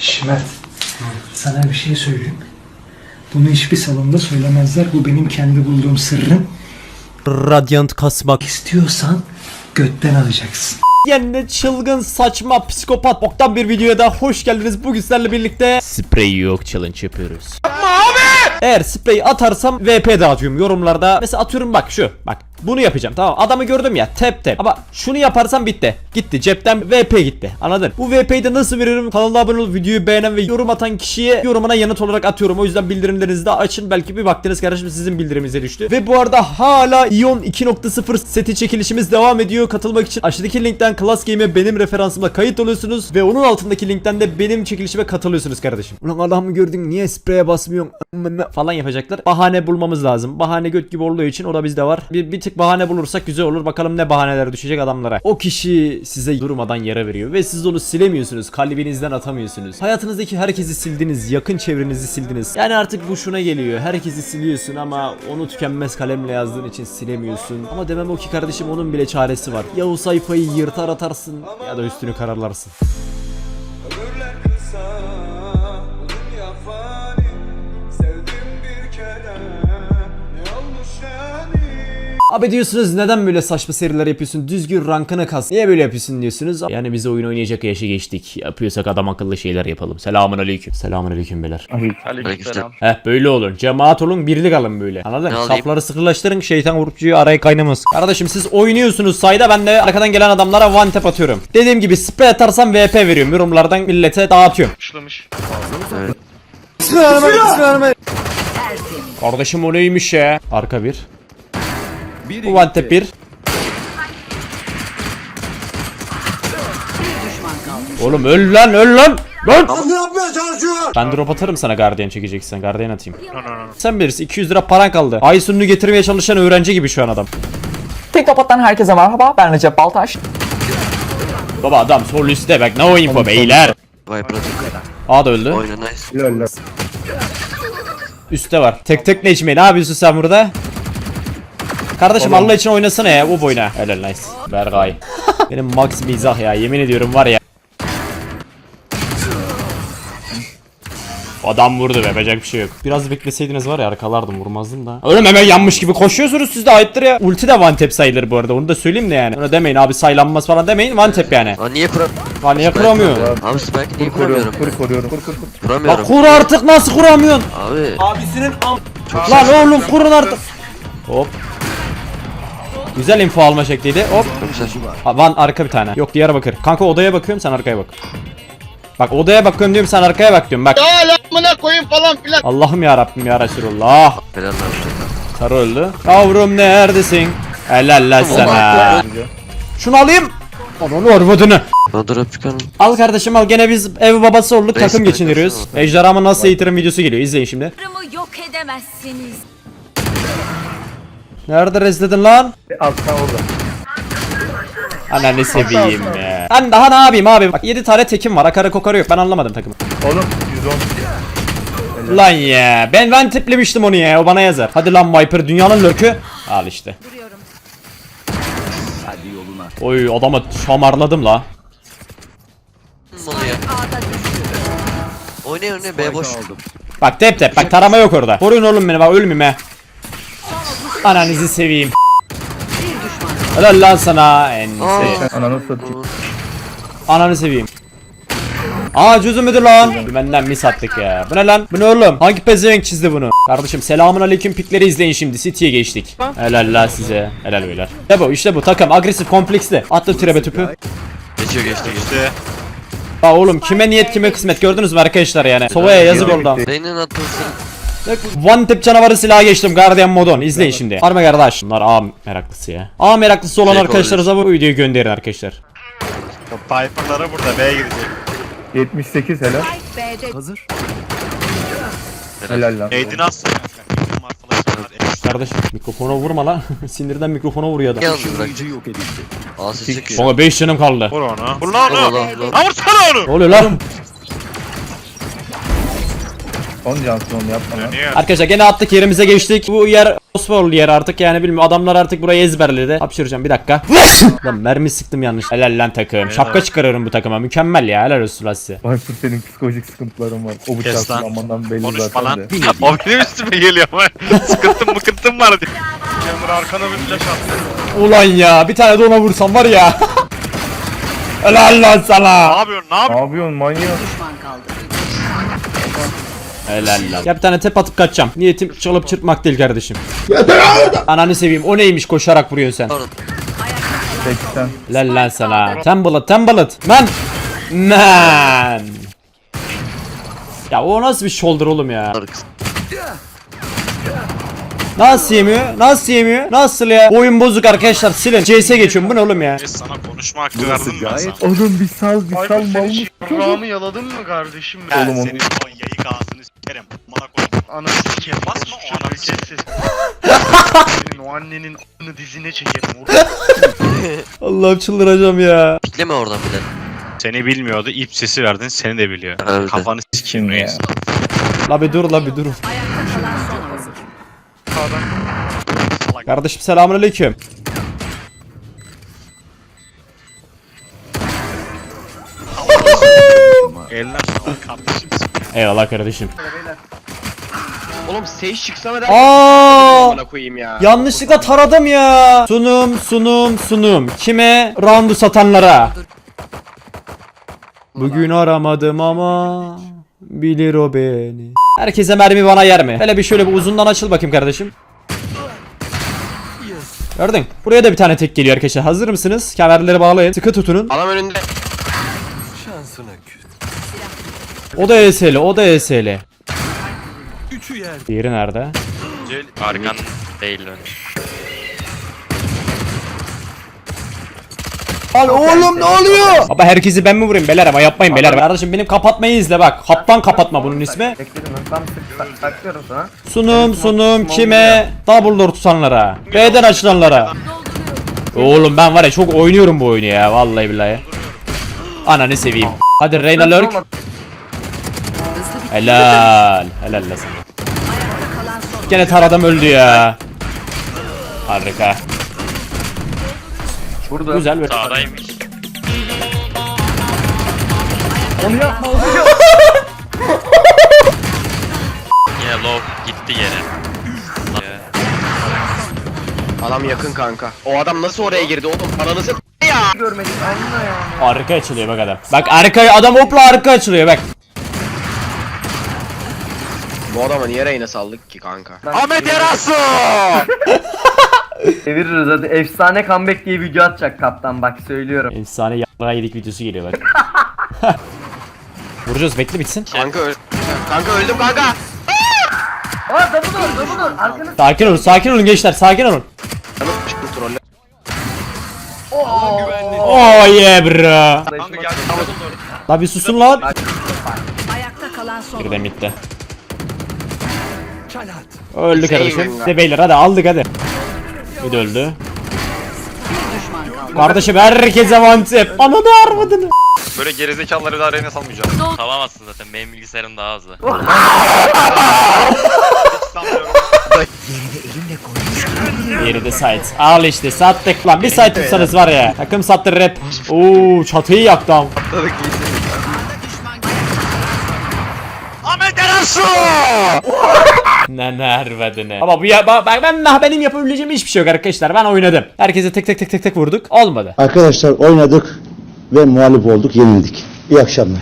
Şimert, sana bir şey söyleyeyim. Bunu hiçbir salonda söylemezler. Bu benim kendi bulduğum sırrım. Radyant kasmak. İstiyorsan götten alacaksın. Yani çılgın saçma psikopat boktan bir videoya da hoş geldiniz. Bugün sizlerle birlikte sprey yok challenge yapıyoruz. Eğer sprey atarsam VP dağıtıyorum yorumlarda. Mesela atıyorum bak şu bak bunu yapacağım tamam. Adamı gördüm ya tep tep. Ama şunu yaparsam bitti. Gitti cepten VP gitti anladın? Bu VP'yi de nasıl veririm kanala abone olup videoyu beğenen ve yorum atan kişiye yorumuna yanıt olarak atıyorum. O yüzden bildirimlerinizi de açın. Belki bir vaktiniz kardeşim sizin bildiriminize düştü. Ve bu arada hala Ion 2.0 seti çekilişimiz devam ediyor. Katılmak için aşağıdaki linkten Class Game'e benim referansımla kayıt oluyorsunuz ve onun altındaki linkten de benim çekilişime katılıyorsunuz kardeşim. Ulan adamı gördün niye spreye basmıyorsun falan yapacaklar. Bahane bulmamız lazım. Bahane göt gibi olduğu için o da bizde var. Bir, bir tık bahane bulursak güzel olur. Bakalım ne bahaneler düşecek adamlara. O kişi size durmadan yara veriyor ve siz onu silemiyorsunuz. Kalbinizden atamıyorsunuz. Hayatınızdaki herkesi sildiniz. Yakın çevrenizi sildiniz. Yani artık bu şuna geliyor. Herkesi siliyorsun ama onu tükenmez kalemle yazdığın için silemiyorsun. Ama demem o ki kardeşim onun bile çaresi var. Ya o sayfayı yırtar atarsın ya da üstünü kararlarsın Abi diyorsunuz neden böyle saçma seriler yapıyorsun? Düzgün rankını kas. Niye böyle yapıyorsun diyorsunuz. Yani biz oyun oynayacak yaşı geçtik. Yapıyorsak adam akıllı şeyler yapalım. Selamun aleyküm. Selamun aleyküm beyler. Aleykümselam. Heh böyle olun. Cemaat olun birlik alın böyle. Anladın? Alayım? Safları sıkılaştırın şeytan vurupçuyu araya kaynamaz. Kardeşim siz oynuyorsunuz sayda ben de arkadan gelen adamlara one tap atıyorum. Dediğim gibi spray atarsam VP veriyorum. Yorumlardan millete dağıtıyorum. Başlamış. Kardeşim o neymiş ya? Arka bir. Tap bir. Oğlum öl lan öl lan. Lan! Ne yapmaya çalışıyor? Ben drop atarım sana gardiyan çekeceksen. Gardiyan atayım. Sen bilirsin 200 lira paran kaldı. Ay sonunu getirmeye çalışan öğrenci gibi şu an adam. Teknopat'tan herkese merhaba. Ben Recep Baltaş. Baba adam sol üstte bak no info beyler. Vay pratik. A da öldü. Oyna nice. Üstte var. Tek tek Necmi ne yapıyorsun sen burada? Kardeşim Allah için oynasana ya bu boyuna. Helal nice. Bergay. Benim max mizah ya yemin ediyorum var ya. Adam vurdu be yapacak bir şey yok. Biraz bekleseydiniz var ya arkalardım vurmazdım da. Oğlum hemen yanmış gibi koşuyorsunuz siz de ayıptır ya. Ulti de one tap sayılır bu arada onu da söyleyeyim de yani. Ona demeyin abi saylanmaz falan demeyin one tap yani. Lan niye kuram... Lan niye kuramıyor? Abi Spike niye kuramıyorum? Kur koruyorum. Kur kur kur. Bak Kuramıyorum. kur artık nasıl kuramıyorsun? Abi. Lan oğlum kurun artık. Hop. Güzel info alma şekliydi. Hop. Ha, Van arka bir tane. Yok Diyarbakır. Kanka odaya bakıyorum sen arkaya bak. Bak odaya bakıyorum diyorum sen arkaya bak diyorum bak. amına koyayım falan filan. Allah'ım ya Rabbim ya Resulullah. Helal lan Sarı öldü. Yavrum neredesin? Helal lan sana. Şunu alayım. Drop çıkarım. Al kardeşim al gene biz ev babası olduk takım kankası. Ejderhamı nasıl eğitirim videosu geliyor izleyin şimdi. Yok edemezsiniz. Nerede rezledin lan? Altta orada. Ananı seveyim ya. Ben daha ne yapayım abi? Bak 7 tane tekim var. Akarı kokarı yok. Ben anlamadım takımı. Oğlum 110. Lan ya. Ben ben tiplemiştim onu ya. O bana yazar. Hadi lan Viper dünyanın lurkü. Al işte. Duruyorum. Oy adamı şamarladım la. Malı ya. Ağda düştü. Oyna oyna B boş. Bak tep tep. Bak tarama yok orada. Koruyun oğlum beni bak ölmeyeyim he. Ananızı seveyim. Helal lan sana. Ense. Ananı satayım. Ananı seveyim. Aa cüzü müdür lan? Benden mis attık ya. Bu ne lan? Bu ne oğlum? Hangi pezevenk çizdi bunu? Kardeşim selamun aleyküm pikleri izleyin şimdi. City'ye geçtik. Helal la size. Helal beyler. İşte bu işte bu takım agresif kompleksli. Attı trebe tüpü. Geçiyor geçti geçti. Aa oğlum kime niyet kime kısmet gördünüz mü arkadaşlar yani. Sova'ya yazık oldu. Beynin atılsın. One tip canavarı silaha geçtim Guardian modon izleyin şimdi. Harbi kardeş. Bunlar A meraklısı ya. A meraklısı olan Şey arkadaşlarınıza bu videoyu gönderin arkadaşlar. Piper'lara burada B'ye gidecek. 78 helal. B'de Helal lan. Atsın. Kardeş mikrofona vurma lan. Sinirden mikrofona vuruyor adam. Yalnız bırak. Çıkıyor. Bana 5 canım kaldı. Vur onu. Vur lan onu. Lan vursana onu. Ne oluyor lan? 10 cansın onu yapma lan. Arkadaşlar gene attık yerimize geçtik. Bu yer Osmanlı yer artık yani bilmiyorum adamlar artık burayı ezberledi. Hapşıracağım bir dakika. lan mermi sıktım yanlış. Helal lan takım. Şapka çıkarıyorum bu takıma. Mükemmel ya. Helal olsun lan size. Viper senin psikolojik sıkıntıların var. O bıçak Kes lan. kullanmandan belli Konuşma zaten lan. de. o benim üstüme geliyor ama. sıkıntım mıkıntım var diyor. Cemur arkana bir flash attı. Ulan ya bir tane de ona vursam var ya. Helal lan sana. Ne yapıyorsun? Ne Ne yapıyorsun? yapıyorsun manyak? Helal lan. Ya bir tane tep atıp kaçacağım. Niyetim çalıp çırpmak değil kardeşim. Ananı seveyim. O neymiş koşarak vuruyorsun sen. 80. Helal lan sana. Tembalet tembalet. Man. Man. Ya o nasıl bir shoulder oğlum ya? Nasıl yemiyor? Nasıl yemiyor? Nasıl ya? Oyun bozuk arkadaşlar silin. CS geçiyorum bu ne oğlum ya? Sana konuşma hakkı verdim ben sana. Oğlum bir sal bir sal mal mı? Şurramı yaladın mı kardeşim? Oğlum Ben onu- senin son yayık ağzını sikerim. Bana koy. Ananı sikerim. Basma o ananı sikerim. Senin o annenin a**ını dizine çekerim. Allah'ım çıldıracağım ya. Pikleme oradan bir de. Seni bilmiyordu. ip sesi verdin. Seni de biliyor. Evet. Kafanı sikeyim ya? reis. La bir dur la bir dur. Kardeşim selamünaleyküm. Eline sağlık kardeşim. Eyvallah kardeşim. Oğlum Sage çıksana der Aa! amına koyayım ya. Yanlışlıkla taradım ya. Sunum sunum sunum. Kime? Roundu satanlara. Bugün aramadım ama bilir o beni. Herkese mermi bana yer mi? Hele bir şöyle bir uzundan açıl bakayım kardeşim. Gördün. Buraya da bir tane tek geliyor arkadaşlar. Hazır mısınız? Kemerleri bağlayın. Sıkı tutunun. Adam önünde. O da ESL, o da ESL. Diğeri nerede? Arkan değil ön. Lan oğlum ne oluyor? Baba herkesi ben mi vurayım beyler ama yapmayın beyler. Kardeşim benim kapatmayı izle bak. Kaptan kapatma bunun ismi. Sunum sunum kime? Double door tutanlara. B'den açılanlara. Oğlum ben var ya çok oynuyorum bu oyunu ya vallahi billahi. Ananı seveyim. Hadi Reyna lurk. Helal. Helal la sana. Gene taradım öldü ya. Harika. Burada. Güzel bir. Sağdaymış. Yine low gitti yere. Adam yakın kanka. O adam nasıl oraya girdi oğlum? Paranızı ya. Arka açılıyor bak adam. Bak arka adam hopla arka açılıyor bak. Bu adama niye reyne saldık ki kanka? Ahmet Yarasu! Çeviririz hadi. Efsane comeback diye video atacak kaptan bak söylüyorum. Efsane yarrağa yedik videosu geliyor bak. Vuracağız bekle bitsin. Kanka öl Kanka öldüm kanka. Aa double door double door arkanız. Sakin olun sakin olun gençler sakin olun. Canım çıktı trolle. Oh yeah bro. Kanka gel. La bir susun lan. Ayakta kalan son. Bir de midde. Öldü Şey kardeşim. Size beyler hadi aldık hadi. Bir de öldü. Kardeşim herkese tap. Ananı armadını. Böyle gerizekalıları daha arayına salmayacağım. Salamazsın zaten. Benim bilgisayarım daha hızlı. Diğeri de site. Al işte sattık lan. Bir site tutsanız var ya. Takım sattı rap. Oo çatıyı yaktım. Ahmet Yarasu! Ne nervedine. Ama bu ya bak bak ben ben- benim yapabileceğim hiçbir şey yok arkadaşlar. Ben oynadım. Herkese tek tek tek tek tek vurduk. Olmadı. Arkadaşlar oynadık ve muhalif olduk, yenildik. İyi akşamlar.